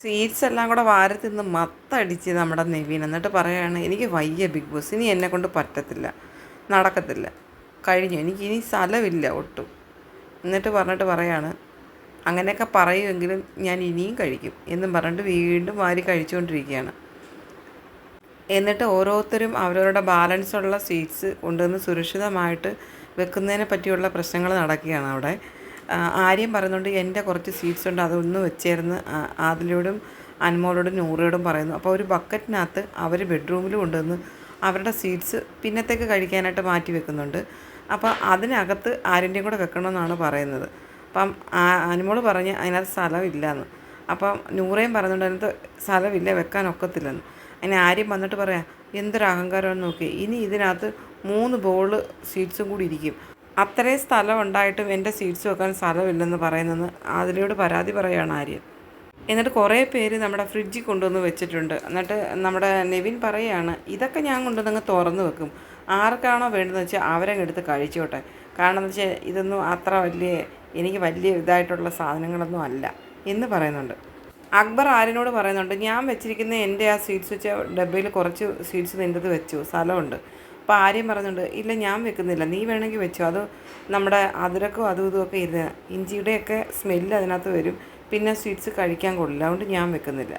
Sweets എല്ലാം കൂടെ വാരി തിന്ന് മത്തടിച്ച് നമ്മുടെ നെവീൻ. എന്നിട്ട് പറയുകയാണ് എനിക്ക് വയ്യ ബിഗ് ബോസ്. ഇനി എന്നെ കൊണ്ട് പറ്റത്തില്ല. നടക്കത്തില്ല. കഴിഞ്ഞു. എനിക്കിനി സ്ഥലമില്ല ഒട്ടും. എന്നിട്ട് പറഞ്ഞിട്ട് പറയാണ് അങ്ങനെയൊക്കെ പറയുമെങ്കിലും ഞാൻ ഇനിയും കഴിക്കും. എന്നും പറഞ്ഞിട്ട് വീണ്ടും വാരി കഴിച്ചുകൊണ്ടിരിക്കുകയാണ്. എന്നിട്ട് ഓരോരുത്തരും അവരവരുടെ ബാലൻസുള്ള സ്വീറ്റ്സ് കൊണ്ടുവന്ന് സുരക്ഷിതമായിട്ട് വെക്കുന്നതിനെ പറ്റിയുള്ള പ്രശ്നങ്ങൾ നടക്കുകയാണ് അവിടെ. ആര്യം പറയുന്നുണ്ട് എന്റെ കുറച്ച് സ്വീറ്റ്സ് ഉണ്ട് അതൊന്ന് വെച്ചേർന്ന് ആദിലോടും അൻമോളോടും നൂറിയോടും പറയുന്നു. അപ്പോൾ ഒരു ബക്കറ്റിനകത്ത് അവർ ബെഡ്റൂമിലും കൊണ്ടുവന്ന് അവരുടെ സ്വീറ്റ്സ് പിന്നത്തേക്ക് കഴിക്കാനായിട്ട് മാറ്റി വെക്കുന്നുണ്ട്. അപ്പോൾ അതിനകത്ത് ആരിന്റെയും കൂടെ വെക്കണമെന്നാണ് പറയുന്നത്. അപ്പം അനുമോൾ പറഞ്ഞ് അതിനകത്ത് സ്ഥലമില്ലയെന്ന് അപ്പം നൂറേയും പറയുന്നുണ്ട് അതിനകത്ത് സ്ഥലമില്ല വെക്കാൻ ഒക്കത്തില്ലെന്ന്. അതിന് ആര്യം വന്നിട്ട് പറയാം എന്തൊരു അഹങ്കാരമെന്ന് നോക്കി ഇനി ഇതിനകത്ത് മൂന്ന് ബോൾ സ്വീറ്റ്സും കൂടി ഇരിക്കും. അത്രയും സ്ഥലം ഉണ്ടായിട്ടും എന്റെ സീറ്റ്സ് വെക്കാൻ സ്ഥലമില്ലെന്ന് പറയുന്നത് അതിലോട് പരാതി പറയുകയാണ് ആര്യൻ. എന്നിട്ട് കുറേ പേര് നമ്മുടെ ഫ്രിഡ്ജിൽ കൊണ്ടുവന്ന് വെച്ചിട്ടുണ്ട്. എന്നിട്ട് നമ്മുടെ നെവിൻ പറയുകയാണ് ഇതൊക്കെ ഞാൻ കൊണ്ടുവന്ന് തുറന്ന് വെക്കും. ആർക്കാണോ വേണ്ടതെന്ന് വെച്ചാൽ അവരങ്ങ് എടുത്ത് കഴിച്ചോട്ടെ. കാരണം എന്ന് വെച്ചാൽ ഇതൊന്നും അത്ര വലിയ എനിക്ക് വലിയ ഇതായിട്ടുള്ള സാധനങ്ങളൊന്നും അല്ല. എന്ന് പറയുന്നുണ്ട്. അക്ബർ ആര്യനോട് പറയുന്നുണ്ട് ഞാൻ വെച്ചിരിക്കുന്ന എന്റെ ആ സ്വീറ്റ്സ് വെച്ച ഡബ്ബയിൽ കുറച്ച് സ്വീറ്റ്സ് നിന്റെത് വെച്ചു. സ്ഥലമുണ്ട്. അപ്പോൾ ആര്യം പറയുന്നുണ്ട് ഇല്ല ഞാൻ വെക്കുന്നില്ല. നീ വേണമെങ്കിൽ വെച്ചോ. അത് നമ്മുടെ അതിരക്കും അതും ഇതുമൊക്കെ ഇരുന്ന് ഇഞ്ചിയുടെയൊക്കെ സ്മെല്ല് അതിനകത്ത് വരും. പിന്നെ സ്വീറ്റ്സ് കഴിക്കാൻ കൊള്ളില്ല. അതുകൊണ്ട് ഞാൻ വെക്കുന്നില്ല.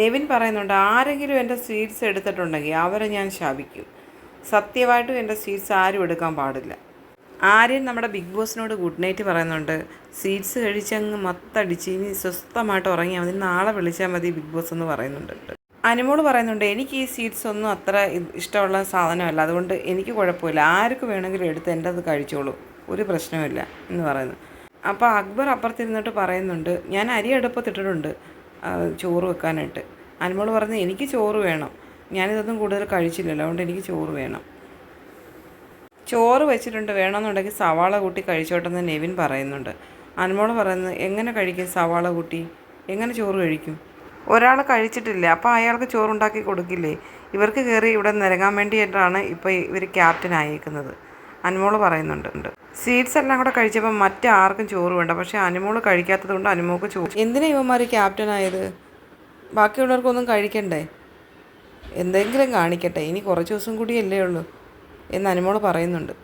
നെവിൻ പറയുന്നുണ്ട് ആരെങ്കിലും എന്റെ സ്വീറ്റ്സ് എടുത്തിട്ടുണ്ടെങ്കിൽ അവരെ ഞാൻ ശാപിക്കും. സത്യമായിട്ടും എന്റെ സ്വീറ്റ്സ് ആരും എടുക്കാൻ പാടില്ല. ആര്യൻ നമ്മുടെ ബിഗ് ബോസിനോട് ഗുഡ് നൈറ്റ് പറയുന്നുണ്ട് സീറ്റ്സ് കഴിച്ചങ്ങ് മത്തടിച്ച് ഇനി സ്വസ്ഥമായിട്ട് ഉറങ്ങിയാൽ മതി. നാളെ വിളിച്ചാൽ മതി ബിഗ് ബോസ് എന്ന് പറയുന്നുണ്ട്. അനുമോൾ പറയുന്നുണ്ട് എനിക്ക് ഈ സീഡ്സ് ഒന്നും അത്ര ഇഷ്ടമുള്ള സാധനമല്ല. അതുകൊണ്ട് എനിക്ക് കുഴപ്പമില്ല. ആർക്ക് വേണമെങ്കിലും എടുത്ത് എന്റെ അത് കഴിച്ചോളൂ. ഒരു പ്രശ്നമില്ല എന്ന് പറയുന്നു. അപ്പോൾ അക്ബർ അപ്പുറത്തിരുന്നിട്ട് പറയുന്നുണ്ട് ഞാൻ അരി അടുപ്പത്തിട്ടിട്ടുണ്ട്. ചോറ് വെക്കാനായിട്ട്. അനുമോൾ പറഞ്ഞു എനിക്ക് ചോറ് വേണം. ഞാനിതൊന്നും കൂടുതൽ കഴിച്ചില്ലല്ലോ. അതുകൊണ്ട് എനിക്ക് ചോറ് വേണം. ചോറ് വെച്ചിട്ടുണ്ട്. വേണമെന്നുണ്ടെങ്കിൽ സവാള കൂട്ടി കഴിച്ചോട്ടെന്ന് നെവിൻ പറയുന്നുണ്ട്. അനുമോൾ പറയുന്നത് എങ്ങനെ കഴിക്കും സവാള കൂട്ടി? എങ്ങനെ ചോറ് കഴിക്കും? ഒരാൾ കഴിച്ചിട്ടില്ല? അപ്പോൾ അയാൾക്ക് ചോറുണ്ടാക്കി കൊടുക്കില്ലേ? ഇവർക്ക് കയറി ഇവിടെ നിരങ്ങാൻ വേണ്ടിയിട്ടാണ് ഇപ്പോൾ ഇവർ ക്യാപ്റ്റൻ ആയിരിക്കുന്നത് അനുമോൾ പറയുന്നുണ്ട്. സീഡ്സ് എല്ലാം കൂടെ കഴിച്ചപ്പോൾ മറ്റാർക്കും ചോറ് വേണ്ട. പക്ഷേ അനുമോൾ കഴിക്കാത്തത് കൊണ്ട് അനുമോൾക്ക് ചോറ് എന്തിനാ ഇവന്മാർ ക്യാപ്റ്റൻ ആയത്? ബാക്കിയുള്ളവർക്കൊന്നും കഴിക്കണ്ടേ? എന്തെങ്കിലും കാണിക്കട്ടെ. ഇനി കുറച്ച് ദിവസം കൂടിയല്ലേ ഉള്ളൂ എന്ന് അനുമോൾ പറയുന്നുണ്ട്.